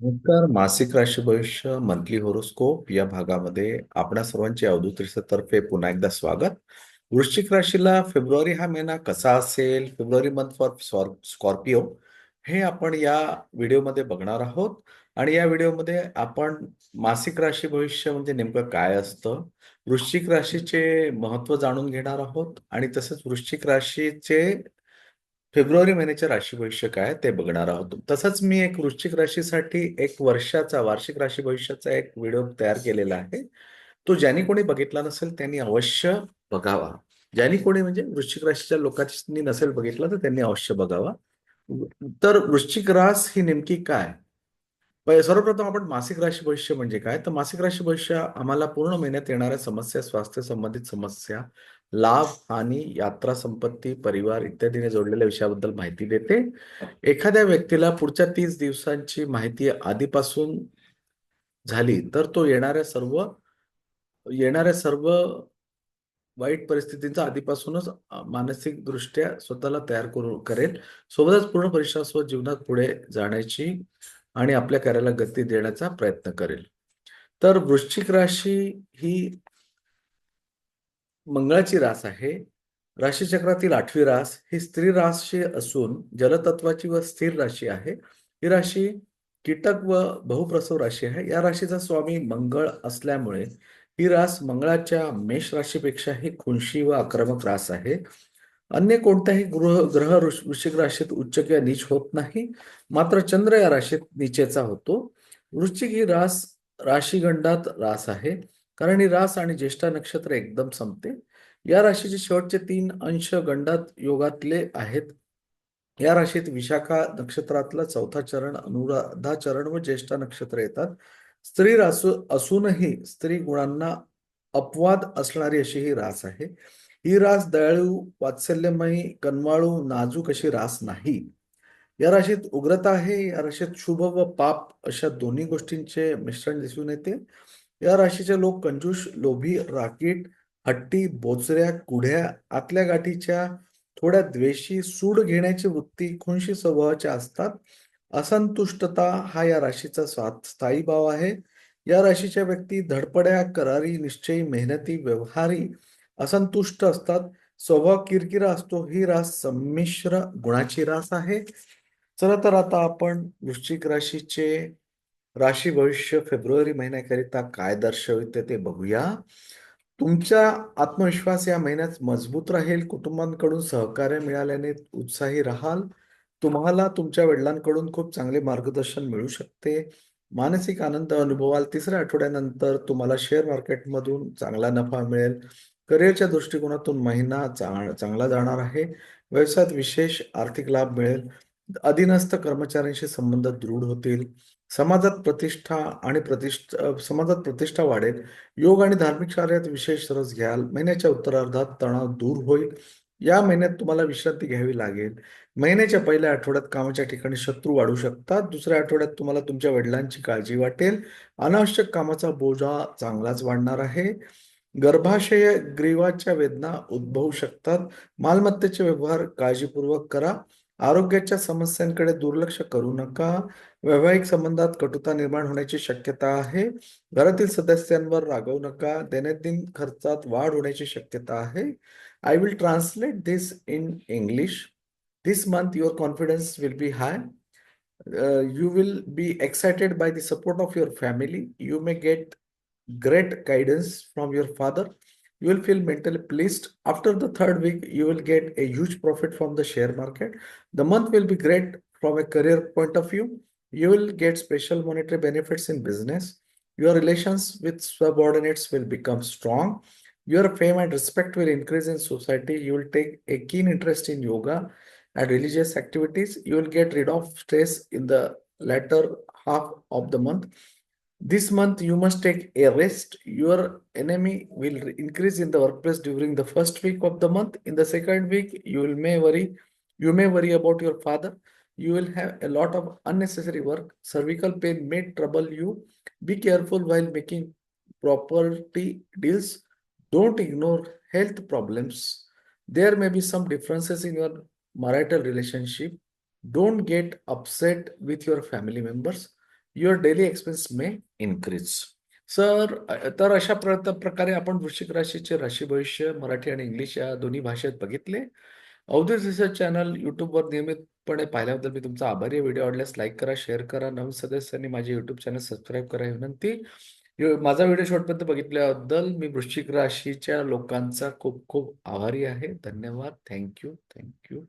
नमस्कार मासिक राशी भविष्य मंथली होरोस्कोप या भागामध्ये आपणा सर्वांचे अवधूत पुन्हा एकदा स्वागत. वृश्चिक राशीला फेब्रुवारी हा महिना कसा असेल? फेब्रुवारी मंथ फॉर स्कॉर्पिओ हे आपण या व्हिडिओमध्ये बघणार आहोत. आणि या व्हिडिओमध्ये आपण मासिक राशी भविष्य म्हणजे नेमकं काय असतं? वृश्चिक राशीचे महत्त्व जाणून घेणार आहोत. आणि तसंच वृश्चिक राशीचे फेब्रुवारी महिन्याचे राशी भविष्य काय ते बघणार आहोत. तसंच मी एक वृश्चिक राशीसाठी एक वर्षाचा वार्षिक राशी भविष्याचा एक व्हिडिओ तयार केलेला आहे. तो ज्यांनी कोणी बघितला नसेल त्यांनी अवश्य बघावा. ज्यांनी कोणी म्हणजे वृश्चिक राशीच्या लोकांनी नसेल बघितला तर त्यांनी अवश्य बघावा. तर वृश्चिक रास ही नेमकी काय? सर्वप्रथम आपण मासिक राशी भविष्य म्हणजे काय? तर मासिक राशी भविष्य आम्हाला पूर्ण महिन्यात येणाऱ्या समस्या स्वास्थ्य संबंधित समस्या लाभ हानी यात्रा संपत्ती परिवार इत्यादीने जोडलेल्या विषयाबद्दल माहिती देते. एखाद्या व्यक्तीला पुढच्या तीस दिवसांची माहिती आधीपासून झाली तर तो येणाऱ्या सर्व येणाऱ्या सर्व वाईट परिस्थितींचा आधीपासूनच मानसिक दृष्ट्या स्वतःला तयार करू करेल. सोबतच पूर्ण परिश्रम जीवनात पुढे जाण्याची आणि आपल्या कार्याला गती देण्याचा प्रयत्न करेल. तर वृश्चिक राशी ही मंगळाची रास आहे. राशीचक्रातील आठवी रास ही स्त्री राशी असून जलतत्वाची व स्थिर राशी आहे. ही राशी कीटक व बहुप्रसव राशी आहे. या राशीचा स्वामी मंगळ असल्यामुळे ही रास मंगळाच्या मेष राशीपेक्षाही खुनशी व आक्रमक रास आहे. अन्य कोणत्याही गृह ग्रह वृश्चिक राशीत उच्च किंवा नीच होत नाही. मात्र चंद्र या राशीत नीचेचा होतो. वृश्चिक ही रास राशीगंडात रास आहे. कारण ही रास आणि ज्येष्ठा नक्षत्र एकदम संपते. या राशीचे शेवटचे तीन अंश गंडात योगातले आहेत. या राशीत विशाखा नक्षत्रातला चौथा चरण अनुराधा चरण व ज्येष्ठा नक्षत्र येतात. स्त्री रासू असूनही स्त्री गुणांना अपवाद असणारी अशी ही रास आहे. ही रास दयाळू वात्सल्यमयी कनवाळू नाजूक अशी रास नाही. या राशीत उग्रता आहे या राशीत शुभ व पाप अशा दोन्ही गोष्टींचे मिश्रण दिसून येते. या राशीचे लोक कंजूष लोभी राकीट हट्टी बोचऱ्या कुढ्या आतल्या गाठीच्या थोड्या द्वेषी सूड घेण्याची वृत्ती खुंशी स्वभावाच्या असतात. असंतुष्टता हा या राशीचा स्थायी भाव आहे. या राशीच्या व्यक्ती धडपड्या करारी निश्चयी मेहनती व्यवहारी असंतुष्ट असतात. स्वभाव किरकिरा असतो. ही रास संमिश्र गुणाची रास आहे. चला तर आता आपण वृश्चिक राशीचे राशी भविष्य फेब्रुवारी महिन्याकरिता काय दर्शविते ते बघूया. तुमचा आत्मविश्वास या महिन्यात मजबूत राहील. कुटुंबांकडून सहकार्य मिळाल्याने उत्साही राहाल. तुम्हाला तुमच्या वडिलांकडून खूप चांगले मार्गदर्शन मिळू शकते. मानसिक आनंद अनुभवाल. तिसऱ्या आठवड्यानंतर तुम्हाला शेअर मार्केटमधून चांगला नफा मिळेल. करिअरच्या दृष्टिकोनातून महिना चांगला जाणार आहे. व्यवसायात विशेष आर्थिक लाभ मिळेल. अधीनस्थ कर्मचाऱ्यांशी संबंध दृढ होतील. समाजात प्रतिष्ठा आणि प्रतिष्ठा समाजात प्रतिष्ठा वाढेल. योग आणि धार्मिक कार्यात विशेष रस घ्याल. महिन्याच्या उत्तरार्धात तणाव दूर होईल. या महिन्यात तुम्हाला विश्रांती घ्यावी लागेल. महिन्याच्या पहिल्या आठवड्यात कामाच्या ठिकाणी शत्रू वाढू शकतात. दुसऱ्या आठवड्यात तुम्हाला तुमच्या वडिलांची काळजी वाटेल. अनावश्यक कामाचा बोजा चांगलाच वाढणार आहे. गर्भाशय ग्रीवाच्या वेदना उद्भवू शकतात. मालमत्तेचे व्यवहार काळजीपूर्वक करा. आरोग्याच्या समस्यांकडे दुर्लक्ष करू नका. वैवाहिक संबंधात कटुता निर्माण होण्याची शक्यता आहे. घरातील सदस्यांवर रागवू नका. दैनंदिन खर्चात वाढ होण्याची शक्यता आहे. I will translate this in English this month your confidence will be high you will be excited by the support of your family you may get great guidance from your father. You will feel mentally pleased. After the third week, you will get a huge profit from the share market. The month will be great from a career point of view. You will get special monetary benefits in business. Your relations with subordinates will become strong. Your fame and respect will increase in society. You will take a keen interest in yoga and religious activities. You will get rid of stress in the latter half of the month this month you must take a rest. Your enemy will increase in the workplace during the first week of the month. In the second week you will may worry you may worry about your father. You will have a lot of unnecessary work. Cervical pain may trouble you. Be careful while making property deals. Don't ignore health problems. There may be some differences in your marital relationship. Don't get upset with your family members. Your daily expense may increase sir तर अशा प्र- प्रकारे आपण वृश्चिक राशीचे राशी भविष्य मराठी आणि English या दोन्ही भाषेत बघितले. अवधूत रिसर्च चॅनल युट्यूबवर नियमितपणे पाहिल्याबद्दल मी तुमचा आभारी व्हिडिओ आवडल्यास लाईक करा शेअर करा. नवीन सदस्यांनी माझे युट्यूब चॅनल सबस्क्राईब करा. विनंती माझा व्हिडिओ शेवटपर्यंत बघितल्याबद्दल मी वृश्चिक राशीच्या लोकांचा खूप खूप आभारी आहे. धन्यवाद. Thank you. Thank you.